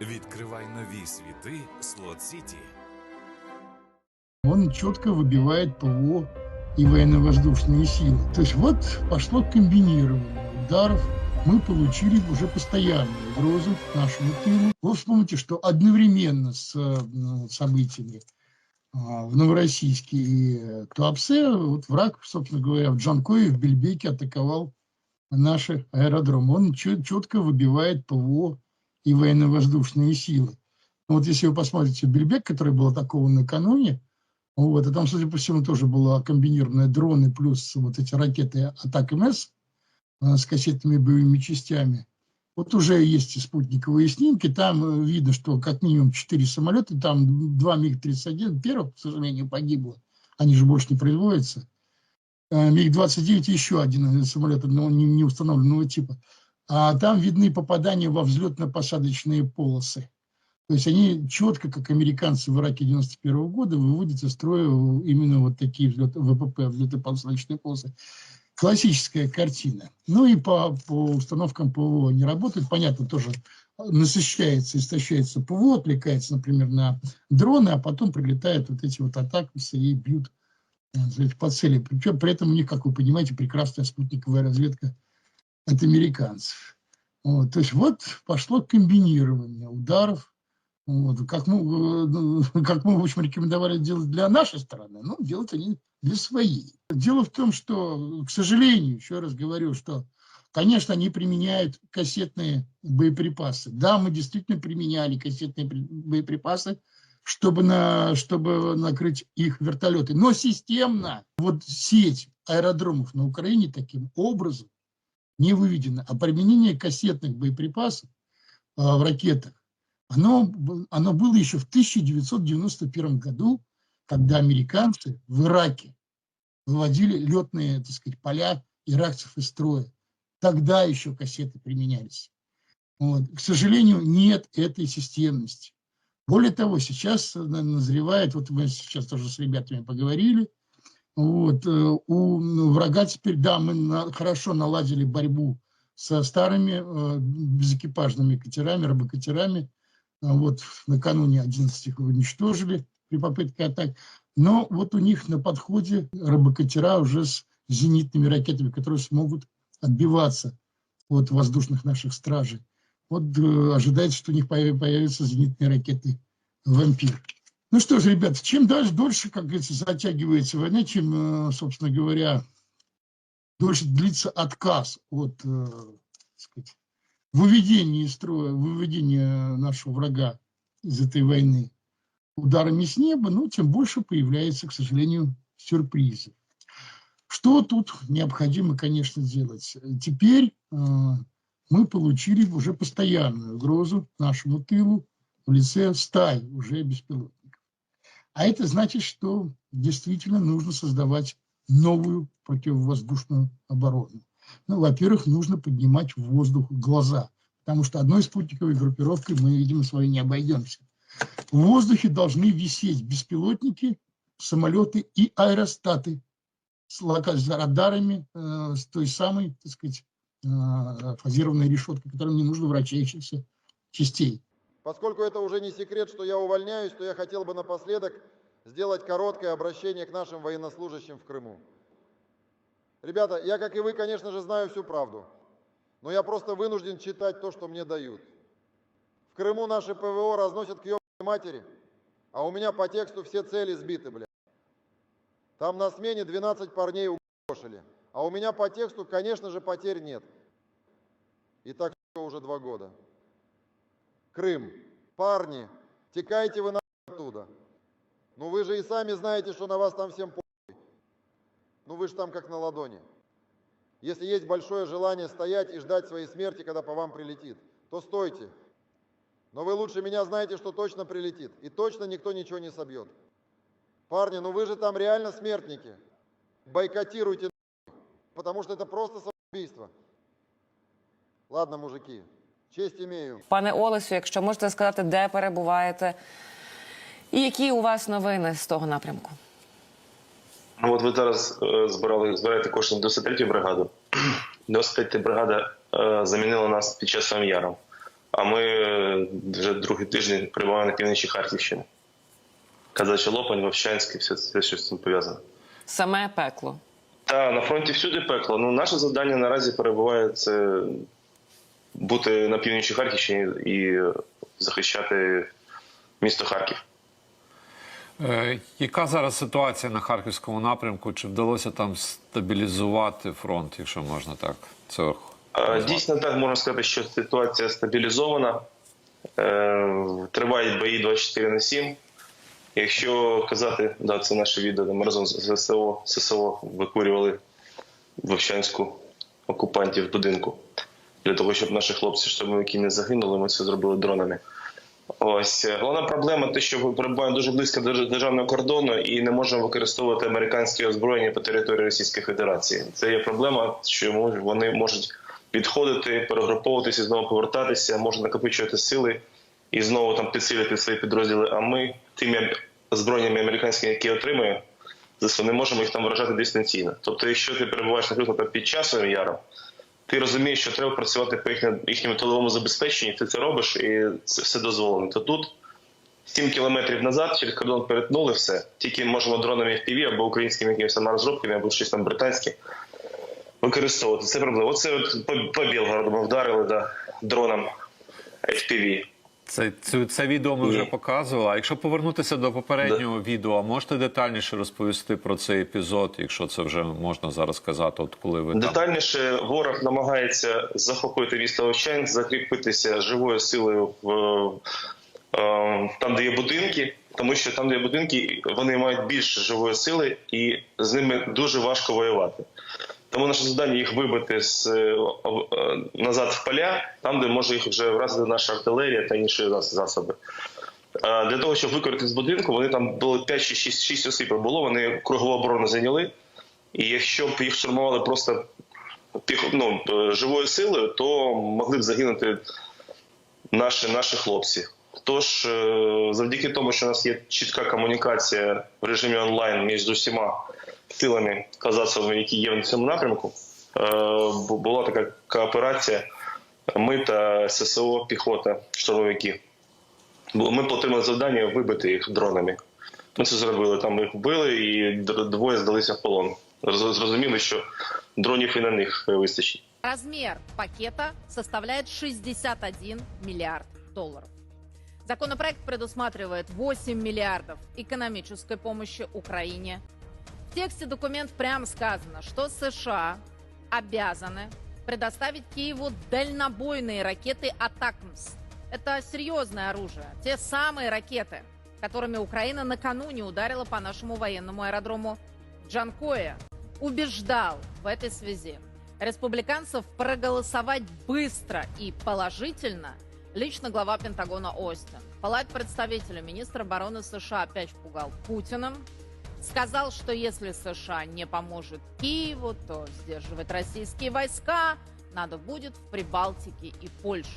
Відкривай нові світи Слот Сіті. он четко выбивает ПВО и военно-воздушные силы. То есть вот пошло комбинирование ударов. Мы получили уже постоянную угрозу нашему тылу. Вы вспомните, что одновременно с э, ну, событиями а, в Новороссийске и э, Туапсе вот враг, собственно говоря, в Джанкое, в Бельбеке атаковал наши аэродромы. Он четко выбивает ПВО и военно-воздушные силы. Ну, Вот если вы посмотрите Бельбек, который был атакован накануне, вот, и там, судя по всему, тоже было комбинированные дроны плюс вот эти ракеты атак МС э, с кассетными боевыми частями. Вот уже есть спутниковые снимки, там э, видно, что как минимум 4 самолета, там 2 МиГ-31, первых, к сожалению, погибло, они же больше не производятся. Э, МиГ-29 еще один самолет, но не, не установленного типа. А там видны попадания во взлетно-посадочные полосы. То есть они четко, как американцы в Ираке 91 года, выводят из строя именно вот такие взлеты, ВПП, взлетно-посадочные полосы. Классическая картина. Ну и по, по установкам ПВО не работает. Понятно, тоже насыщается, истощается ПВО, отвлекается, например, на дроны, а потом прилетают вот эти вот атаки и бьют э, по цели. Причем при этом у них, как вы понимаете, прекрасная спутниковая разведка от американцев. Вот, то есть вот пошло комбинирование ударов вот, как, мы, э, как мы, в общем, рекомендовали делать для нашей страны, ну, делать они для своей. Дело в том, что, к сожалению, еще раз говорю, что, конечно, они применяют кассетные боеприпасы. Да, мы действительно применяли кассетные боеприпасы, чтобы, на, чтобы накрыть их вертолеты. Но системно вот сеть аэродромов на Украине таким образом не выведена. А применение кассетных боеприпасов а, в ракетах оно, оно было еще в 1991 году, когда американцы в Ираке выводили летные, так сказать, поля иракцев из строя. Тогда еще кассеты применялись. Вот. К сожалению, нет этой системности. Более того, сейчас назревает, вот мы сейчас тоже с ребятами поговорили, вот, э, у врага теперь, да, мы на, хорошо наладили борьбу со старыми э, безэкипажными катерами, рыбокатерами, а вот накануне 11 их уничтожили при попытке атак. Но вот у них на подходе рыбокатера уже с зенитными ракетами, которые смогут отбиваться от воздушных наших стражей. Вот э, ожидается, что у них появятся зенитные ракеты «Вампир». Ну что ж, ребята, чем дальше, дольше, как говорится, затягивается война, чем, э, собственно говоря, дольше длится отказ от, э, сказать, выведение из строя, выведение нашего врага из этой войны ударами с неба, ну, тем больше появляется, к сожалению, сюрпризов. Что тут необходимо, конечно, делать? Теперь э, мы получили уже постоянную угрозу нашему тылу в лице стаи уже беспилотников. А это значит, что действительно нужно создавать новую противовоздушную оборону. Ну, во-первых, нужно поднимать в воздух глаза, потому что одной спутниковой группировкой мы, видимо, с вами не обойдемся. В воздухе должны висеть беспилотники, самолеты и аэростаты с, радарами, э, с той самой, так сказать, э, фазированной решеткой, которым не нужно вращающихся частей. Поскольку это уже не секрет, что я увольняюсь, то я хотел бы напоследок сделать короткое обращение к нашим военнослужащим в Крыму. Ребята, я, как и вы, конечно же, знаю всю правду, но я просто вынужден читать то, что мне дают. В Крыму наши ПВО разносят к ебаной матери, а у меня по тексту все цели сбиты, блядь. Там на смене 12 парней угошили, а у меня по тексту, конечно же, потерь нет. И так уже два года. Крым. Парни, текайте вы оттуда. Ну вы же и сами знаете, что на вас там всем по... Ну вы же там как на ладони. Если есть большое желание стоять и ждать своей смерти, когда по вам прилетит, то стойте. Но вы лучше меня знаете, что точно прилетит. И точно никто ничего не собьет. Парни, ну вы же там реально смертники. Бойкотируйте, потому что это просто самоубийство. Ладно, мужики, честь имею. Пане Олесю, якщо можете сказати, де перебуваєте, і які у вас новини з того напрямку? Ну, от ви зараз е, збирали збираєте кошти на 93-ю бригаду. 93-я бригада е, замінила нас під час Сам'яром. А ми е, вже другий тиждень перебуваємо на півночі Харківщини. Казачий Лопань, Вовчанськ і все, все, що з цим пов'язано. Саме пекло. Та на фронті всюди пекло. Ну, наше завдання наразі перебуває це бути на півночі Харківщини і захищати місто Харків. Е, яка зараз ситуація на харківському напрямку? Чи вдалося там стабілізувати фронт, якщо можна так? Це Е. Дійсно, так можна сказати, що ситуація стабілізована. Е, Тривають бої 24 на 7. Якщо казати, да, це наше відео, ми разом з ССО, ССО викурювали Вовчанську окупантів будинку. Для того, щоб наші хлопці, штурмовики не загинули, ми це зробили дронами. Ось е, головна проблема те, що ми перебуваємо дуже близько до державного кордону і не можемо використовувати американське озброєння по території Російської Федерації. Це є проблема, що вони можуть відходити, перегруповуватися, знову повертатися, можуть накопичувати сили і знову там підсилити свої підрозділи. А ми тими збройнями американськими, які отримуємо, не можемо їх там вражати дистанційно. Тобто, якщо ти перебуваєш, наприклад, під часом яром, ти розумієш, що треба працювати по їхньому, їхньому тиловому забезпеченні, ти це робиш, і це все дозволено. То тут 7 кілометрів назад через кордон перетнули все. Тільки можемо дронами FPV або українськими якимись розробками, або щось там британське використовувати. Це проблема. Оце от по, по Білгороду ми вдарили да, дроном FPV. Це, це, це відео ми вже показували. А якщо повернутися до попереднього відео, можете детальніше розповісти про цей епізод, якщо це вже можна зараз сказати, от коли ви там. Детальніше ворог намагається захопити місто Овчань, закріпитися живою силою в е, там, де є будинки, тому що там, де є будинки, вони мають більше живої сили, і з ними дуже важко воювати. Тому наше завдання їх вибити з е, е, назад в поля, там, де може їх вже вразити наша артилерія та інші засоби. Е, Для того, щоб викорити з будинку, вони там було 5 чи 6, 6 осіб було, вони кругову оборону зайняли. І якщо б їх штурмували просто ну, живою силою, то могли б загинути наші, наші хлопці. Тож, завдяки тому, що у нас є чітка комунікація в режимі онлайн між усіма силами казацовими, які є в цьому напрямку, е, була така кооперація. Ми та ССО, піхота, штурмовики. Бо Ми отримали завдання вибити їх дронами. Ми це зробили. Там їх вбили, і двоє здалися в полон. Зрозуміли, що дронів і на них вистачить. Размер пакета составляет 61 миллиард долларов. Законопроект предусматривает 8 миллиардов экономической помощи Украине. Тексте документ прямо сказано, что США обязаны предоставить Киеву дальнобойные ракеты «Атакмс». Это серьезное оружие. Те самые ракеты, которыми Украина накануне ударила по нашему военному аэродрому Джанкоя. Убеждал в этой связи республиканцев проголосовать быстро и положительно лично глава Пентагона Остин. Палат представителя министра обороны США опять пугал Путиным. Сказал, что если США не поможет Киеву, то сдерживать российские войска надо будет в Прибалтике и Польше.